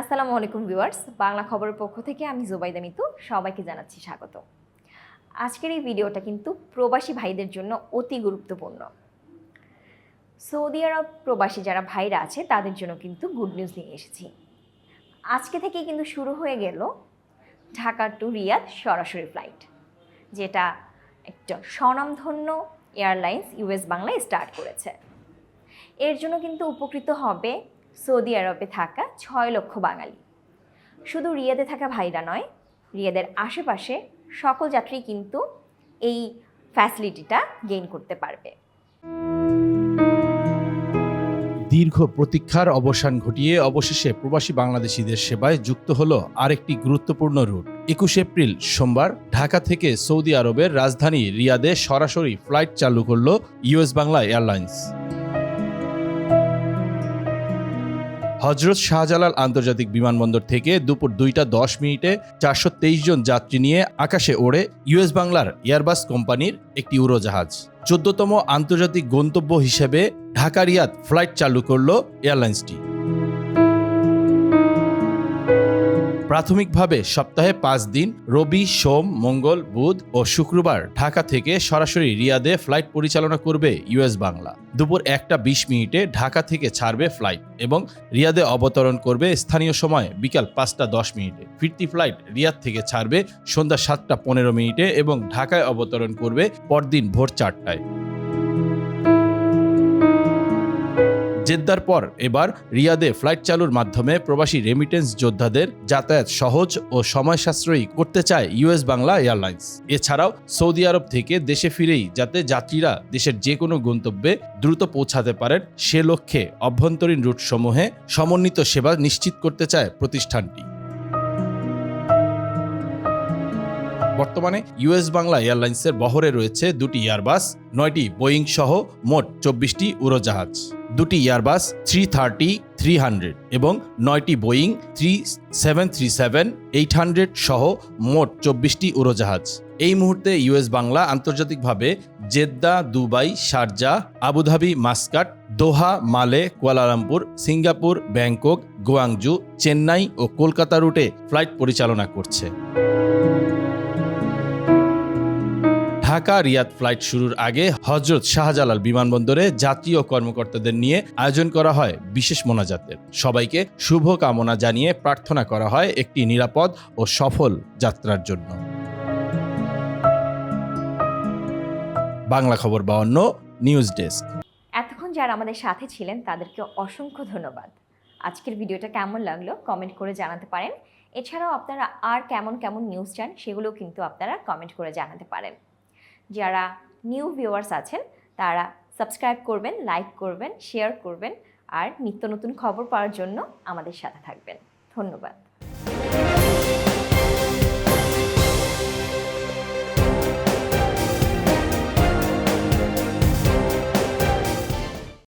আসসালামু আলাইকুম ভিউয়ার্স, বাংলা খবরের পক্ষ থেকে আমি জুবাইদা মিতু, সবাইকে জানাচ্ছি স্বাগত। আজকের এই ভিডিওটা কিন্তু প্রবাসী ভাইদের জন্য অতি গুরুত্বপূর্ণ। সৌদি আরব প্রবাসী যারা ভাইরা আছে, তাদের জন্য কিন্তু গুড নিউজ নিয়ে এসেছি। আজকে থেকেই কিন্তু শুরু হয়ে গেল ঢাকা টু রিয়াদ সরাসরি ফ্লাইট যেটা একটা স্বনামধন্য এয়ারলাইন্স ইউএস বাংলায় স্টার্ট করেছে। এর জন্য কিন্তু উপকৃত হবে সৌদি আরবে থাকা ছয় লক্ষ বাঙালি। শুধু রিয়াদে থাকা ভাইরা নয়, রিয়াদের আশেপাশে সকল যাত্রী কিন্তু এই ফ্যাসিলিটিটা গেইন করতে পারবে। দীর্ঘ প্রতীক্ষার অবসান ঘটিয়ে অবশেষে প্রবাসী বাংলাদেশিদের সেবায় যুক্ত হলো আরেকটি গুরুত্বপূর্ণ রুট। একুশ এপ্রিল সোমবার ঢাকা থেকে সৌদি আরবের রাজধানী রিয়াদে সরাসরি ফ্লাইট চালু করল ইউএস বাংলা এয়ারলাইন্স। হজরত শাহজালাল আন্তর্জাতিক বিমানবন্দর থেকে দুপুর দুইটা দশ মিনিটে চারশো তেইশ জন যাত্রী নিয়ে আকাশে ওড়ে ইউএস বাংলার এয়ারবাস কোম্পানির একটি উড়োজাহাজ। চোদ্দতম আন্তর্জাতিক গন্তব্য হিসেবে ঢাকা রিয়াদ ফ্লাইট চালু করল এয়ারলাইন্সটি। প্রাথমিকভাবে সপ্তাহে পাঁচ দিন, রবি, সোম, মঙ্গল, বুধ ও শুক্রবার ঢাকা থেকে সরাসরি রিয়াদে ফ্লাইট পরিচালনা করবে ইউএস বাংলা। দুপুর একটা বিশ মিনিটে ঢাকা থেকে ছাড়বে ফ্লাইট এবং রিয়াদে অবতরণ করবে স্থানীয় সময় বিকাল পাঁচটা দশ মিনিটে। ফিরতি ফ্লাইট রিয়াদ থেকে ছাড়বে সন্ধ্যা সাতটা পনেরো মিনিটে এবং ঢাকায় অবতরণ করবে পরদিন ভোর চারটায়। জেদ্দার পর এবার রিয়াদে ফ্লাইট চালুর মাধ্যমে প্রবাসী রেমিটেন্স যোদ্ধাদের যাতায়াত সহজ ও সময় সাশ্রয়ী করতে চায় ইউএস বাংলা এয়ারলাইন্স। এছাড়াও সৌদি আরব থেকে দেশে ফিরেই যাতে যাত্রীরা দেশের যে কোনো গন্তব্যে দ্রুত পৌঁছাতে পারেন, সে লক্ষ্যে অভ্যন্তরীণ রুটসমূহে সমন্বিত সেবা নিশ্চিত করতে চায় প্রতিষ্ঠানটি। বর্তমানে ইউএস বাংলা এয়ারলাইন্সের বহরে রয়েছে দুটি এয়ারবাস নয়টি বোয়িং সহ মোট চব্বিশটি উড়োজাহাজ। দুটি airbus three thirty three hundred এবং নয়টি Boeing three seven three seven eight hundred সহ মোট চব্বিশটি উড়োজাহাজ। এই মুহূর্তে ইউএস বাংলা আন্তর্জাতিকভাবে Jeddah, Dubai, Sharjah, Abu Dhabi, Muscat, Doha, Male, Kuala Lumpur, Singapore, Bangkok, Guangzhou, Chennai ও কলকাতা রুটে ফ্লাইট পরিচালনা করছে। ঢাকা রিয়াদ ফ্লাইট শুরুর আগে হজরত শাহজালাল বিমানবন্দরে ও কর্মকর্তাদের নিয়ে আয়োজন করা হয় বিশেষ মোনাজাতের। সবাইকে শুভ কামনা জানিয়ে প্রার্থনা করা হয় একটি নিরাপদ ও সফল যাত্রার জন্য। বাংলা খবর বাউন্ন, নিউজ ডেস্ক। এতক্ষণ যারা আমাদের সাথে ছিলেন, তাদেরকে অসংখ্য ধন্যবাদ। আজকের ভিডিওটা কেমন লাগল, কমেন্ট করে জানাতে পারেন। এছাড়াও আপনারা আর কেমন কেমন নিউজ চান, সেগুলোও কিন্তু আপনারা কমেন্ট করে জানাতে পারেন। যারা নিউ ভিউয়ার্স আছেন, তারা সাবস্ক্রাইব করবেন লাইক করবেন শেয়ার করবেন, আর নিত্য নতুন খবর পাওয়ার জন্য আমাদের সাথে থাকবেন। ধন্যবাদ।